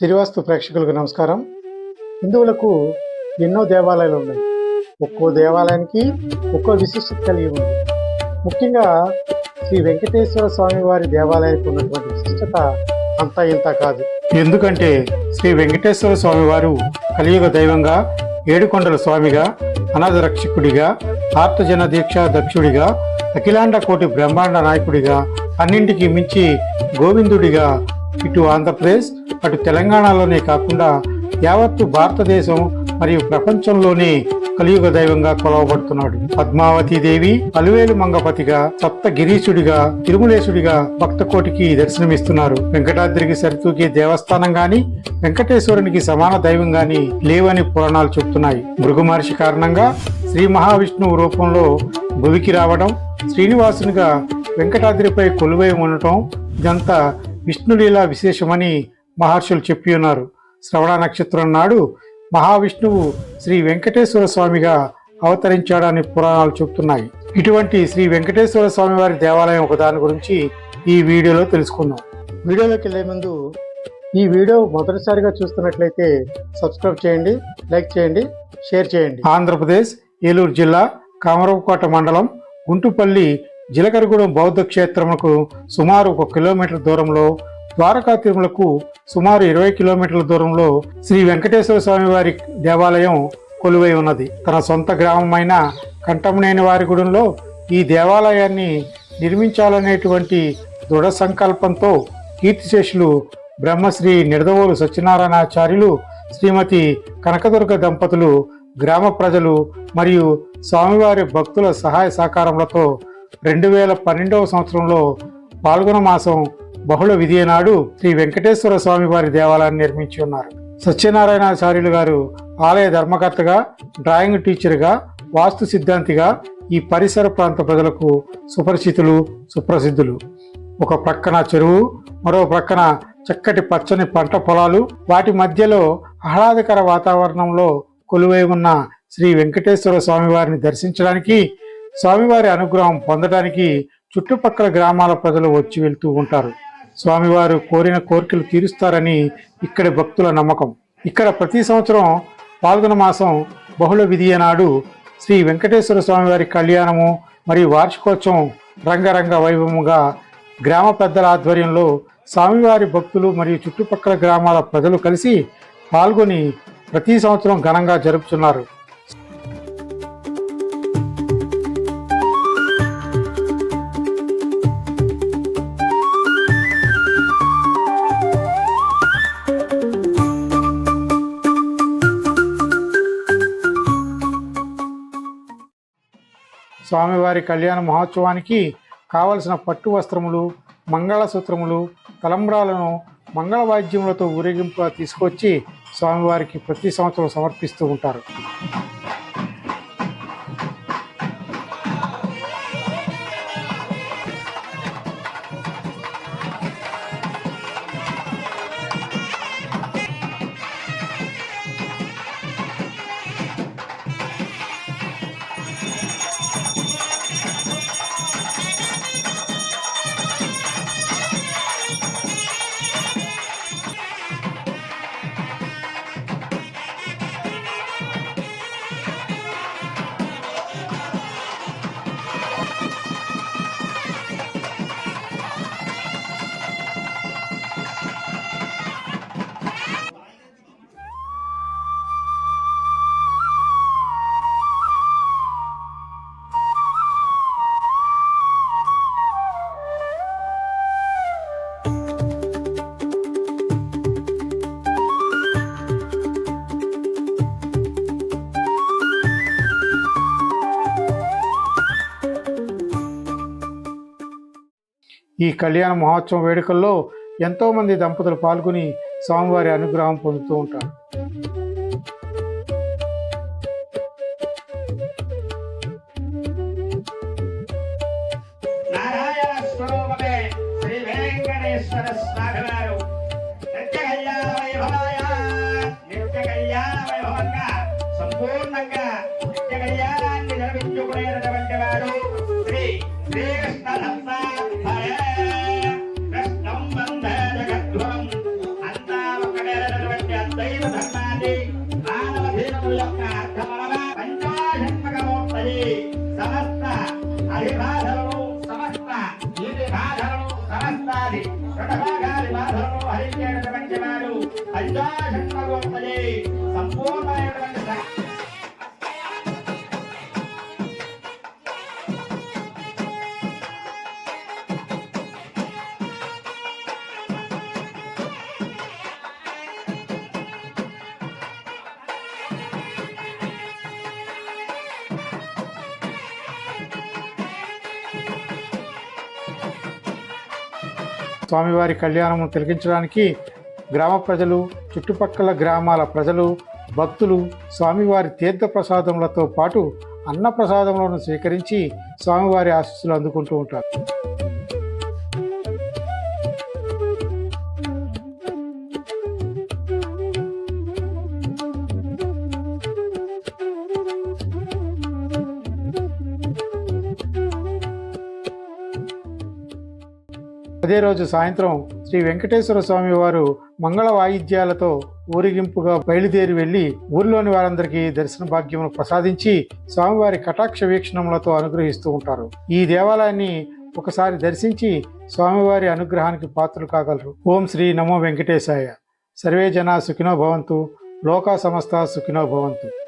శ్రీవాస్తు ప్రేక్షకులకు నమస్కారం. హిందువులకు ఎన్నో దేవాలయాలు ఉన్నాయి. ఒక్కో దేవాలయానికి ఒక్కో విశిష్టత కలిగి ఉంది. ముఖ్యంగా శ్రీ వెంకటేశ్వర స్వామి వారి దేవాలయానికి ఉన్నటువంటి విశిష్టత అంతా ఇంత కాదు. ఎందుకంటే శ్రీ వెంకటేశ్వర స్వామి వారు కలియుగ దైవంగా ఏడుకొండల స్వామిగా అనాథ రక్షకుడిగా ఆర్తజన దీక్ష దక్షుడిగా అఖిలాండ కోటి బ్రహ్మాండ నాయకుడిగా అన్నింటికి మించి గోవిందుడిగా ఇటు ఆంధ్రప్రదేశ్ అటు తెలంగాణలోనే కాకుండా యావత్తు భారతదేశం మరియు ప్రపంచంలోనే కలియుగ దైవంగా కొలవబడుతున్నాడు. పద్మావతి దేవి అలువేలు మంగపతిగా సప్త గిరీశుడిగా తిరుమలేశుడిగా భక్తకోటికి దర్శనమిస్తున్నారు. వెంకటాద్రికి సరితూకే దేవస్థానం గాని వెంకటేశ్వరునికి సమాన దైవం గాని లేవని పురాణాలు చెబుతున్నాయి. భృగు మహర్షి కారణంగా శ్రీ మహావిష్ణువు రూపంలో భువికి రావడం శ్రీనివాసునిగా వెంకటాద్రిపై కొలువై ఉండటం ఇదంతా విష్ణులీలా విశేషమని మహర్షులు చెప్పి ఉన్నారు. శ్రవణ నక్షత్రం నాడు మహావిష్ణువు శ్రీ వెంకటేశ్వర స్వామిగా అవతరించాడని పురాణాలు చెబుతున్నాయి. ఇటువంటి శ్రీ వెంకటేశ్వర స్వామి వారి దేవాలయం ఒక దాని గురించి ఈ వీడియోలో తెలుసుకుందాం. వీడియోలోకి వెళ్ళే ముందు ఈ వీడియో మొదటిసారిగా చూస్తున్నట్లయితే సబ్స్క్రైబ్ చేయండి లైక్ చేయండి షేర్ చేయండి. ఆంధ్రప్రదేశ్ ఏలూరు జిల్లా కామరపుకోట మండలం గుంటుపల్లి జీలకరగూడెం బౌద్ధ క్షేత్రములకు సుమారు ఒక కిలోమీటర్ దూరంలో ద్వారకా తిరుమలకు సుమారు ఇరవై కిలోమీటర్ల దూరంలో శ్రీ వెంకటేశ్వర స్వామి వారి దేవాలయం కొలువై ఉన్నది. తన సొంత గ్రామమైన కంఠంనేని వారిగూడెంలో ఈ దేవాలయాన్ని నిర్మించాలనేటువంటి దృఢ సంకల్పంతో కీర్తిశేషులు బ్రహ్మశ్రీ నిడదవోలు సత్యనారాయణాచార్యులు శ్రీమతి కనకదుర్గ దంపతులు గ్రామ ప్రజలు మరియు స్వామివారి భక్తుల సహాయ సహకారములతో రెండు వేల పన్నెండవ సంవత్సరంలో పాల్గొన మాసం బహుళ విధియనాడు శ్రీ వెంకటేశ్వర స్వామి వారి దేవాలయాన్ని నిర్మించి ఉన్నారు. సత్యనారాయణాచార్యులు గారు ఆలయ ధర్మకర్తగా డ్రాయింగ్ టీచర్గా వాస్తు సిద్ధాంతిగా ఈ పరిసర ప్రాంత ప్రజలకు సుపరిచితులు సుప్రసిద్ధులు. ఒక ప్రక్కన చెరువు మరో ప్రక్కన చక్కటి పచ్చని పంట పొలాలు వాటి మధ్యలో ఆహ్లాదకర వాతావరణంలో కొలువై ఉన్న శ్రీ వెంకటేశ్వర స్వామివారిని దర్శించడానికి స్వామివారి అనుగ్రహం పొందడానికి చుట్టుపక్కల గ్రామాల ప్రజలు వచ్చి వెళ్తూ ఉంటారు. స్వామివారు కోరిన కోరికలు తీరుస్తారని ఇక్కడి భక్తుల నమ్మకం. ఇక్కడ ప్రతి సంవత్సరం పాల్గొన మాసం బహుళ విధియ నాడు శ్రీ వెంకటేశ్వర స్వామివారి కళ్యాణము మరియు వార్షికోత్సవం రంగరంగ వైభవముగా గ్రామ పెద్దల ఆధ్వర్యంలో స్వామివారి భక్తులు మరియు చుట్టుపక్కల గ్రామాల ప్రజలు కలిసి పాల్గొని ప్రతి సంవత్సరం ఘనంగా జరుపుతున్నారు. స్వామివారి కళ్యాణ మహోత్సవానికి కావలసిన పట్టు వస్త్రములు మంగళసూత్రములు తలంబ్రాలను మంగళవాద్యములతో ఊరేగింపుగా తీసుకొచ్చి స్వామివారికి ప్రతి సంవత్సరం సమర్పిస్తూ ఉంటారు. ఈ కళ్యాణ మహోత్సవం వేడుకల్లో ఎంతోమంది దంపతులు పాల్గొని స్వామివారి అనుగ్రహం పొందుతూ ఉంటారు. స్వరూపమే శ్రీ వెంకటేశ్వర స్వామి వారు అధిబాధలను సమస్త ఇది బాధలను సమస్తాది. బాధలను హరించేటటువంటి సంపూర్ణమైనటువంటి స్వామివారి కళ్యాణము తిలకించడానికి గ్రామ ప్రజలు చుట్టుపక్కల గ్రామాల ప్రజలు భక్తులు స్వామివారి తీర్థ ప్రసాదములతో పాటు అన్న ప్రసాదములను స్వీకరించి స్వామివారి ఆశీస్సులు అందుకుంటూ ఉంటారు. అదే రోజు సాయంత్రం శ్రీ వెంకటేశ్వర స్వామి వారు మంగళ వాయిద్యాలతో ఊరేగింపుగా బయలుదేరి వెళ్ళి ఊరిలోని వారందరికీ దర్శన భాగ్యమును ప్రసాదించి స్వామివారి కటాక్ష వీక్షణములతో అనుగ్రహిస్తూ ఉంటారు. ఈ దేవాలయాన్ని ఒకసారి దర్శించి స్వామివారి అనుగ్రహానికి పాత్రలు కాగలరు. ఓం శ్రీ నమో వెంకటేశాయ. సర్వే జనా సుఖినో భవంతు. లోకా సమస్త సుఖినో భవంతు.